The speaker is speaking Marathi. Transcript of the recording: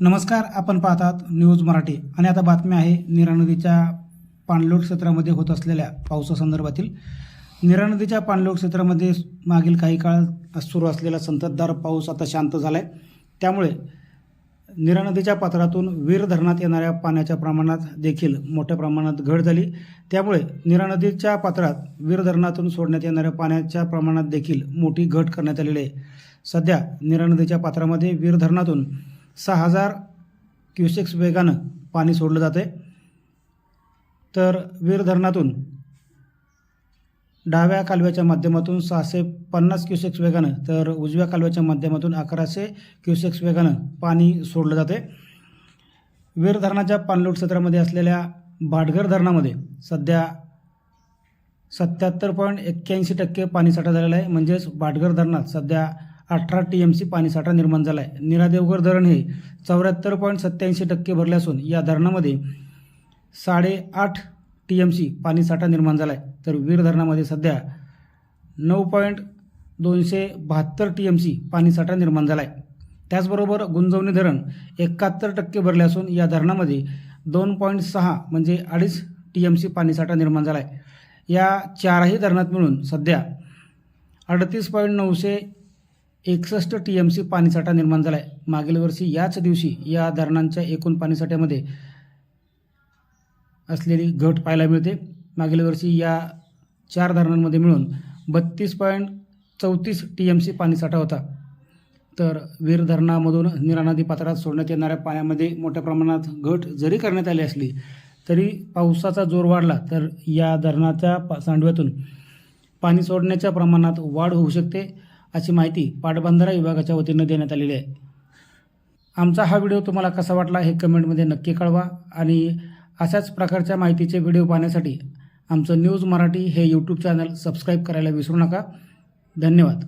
नमस्कार आपण पाहतात न्यूज मराठी. आणि आता बातमी आहे नीरा नदीच्या पाणलोट क्षेत्रामध्ये होत असलेल्या पावसासंदर्भातील नीरा नदीच्या पाणलोट क्षेत्रामध्ये मागील काही काळ सुरू असलेला संततधार पाऊस आता शांत झाला आहे त्यामुळे नीरा नदीच्या पात्रातून वीर धरणात येणाऱ्या पाण्याच्या प्रमाणात देखील मोठ्या प्रमाणात घट झाली. त्यामुळे नीरा नदीच्या पात्रात वीर धरणातून सोडण्यात येणाऱ्या पाण्याच्या प्रमाणात देखील मोठी घट करण्यात आलेली आहे. सध्या नीरा नदीच्या पात्रामध्ये वीर धरणातून सहा हजार क्युसेक्स वेगानं पाणी सोडलं जाते आहे तर वीर धरणातून डाव्या कालव्याच्या माध्यमातून सहाशे पन्नास क्युसेक्स वेगानं तर उजव्या कालव्याच्या माध्यमातून अकराशे क्युसेक्स वेगानं पाणी सोडलं जाते वीर धरणाच्या पाणलोट क्षेत्रामध्ये असलेल्या भाटघर धरणामध्ये सध्या सत्याहत्तर पॉईंट एक्क्याऐंशी टक्के पाणीसाठा झालेला आहे. म्हणजेच भाटघर धरणात सध्या अठरा टी एम सी पाणीसाठा निर्माण झाला आहे निरादेवघर धरण हे चौऱ्याहत्तर पॉईंट सत्याऐंशी टक्के भरले असून या धरणामध्ये साडेआठ टी एम सी पाणीसाठा निर्माण झाला आहे तर वीर धरणामध्ये सध्या नऊ पॉईंट दोनशे बहात्तर टी एम सी पाणीसाठा निर्माण झाला आहे त्याचबरोबर गुंजवणी धरण एकाहत्तर टक्के भरले असून या धरणामध्ये दोन पॉईंट सहा म्हणजे अडीच टी एम सी पाणीसाठा निर्माण झाला आहे या चारही धरणात मिळून सध्या अडतीस पॉईंट नऊशे एकसष्ट टी एम सी पाणीसाठा निर्माण झाला आहे मागील वर्षी याच दिवशी या धरणांच्या एकूण पाणीसाठ्यामध्ये असलेली घट पाहायला मिळते. मागील वर्षी या चार धरणांमध्ये मिळून बत्तीस पॉईंट चौतीस टी एम सी पाणीसाठा होता. तर वीर धरणामधून निरानदी पात्रात सोडण्यात येणाऱ्या पाण्यामध्ये मोठ्या प्रमाणात घट जरी करण्यात आली असली तरी पावसाचा जोर वाढला तर या धरणाच्या पा सांडव्यातून पाणी सोडण्याच्या प्रमाणात वाढ होऊ शकते. अशी माहिती पाटबंधारा विभागाच्या वतीनं देण्यात आलेली आहे. आमचा हा व्हिडिओ तुम्हाला कसा वाटला हे कमेंटमध्ये नक्की कळवा आणि अशाच प्रकारच्या माहितीचे व्हिडिओ पाहण्यासाठी आमचं न्यूज मराठी हे यूट्यूब चॅनल सबस्क्राईब करायला विसरू नका. धन्यवाद.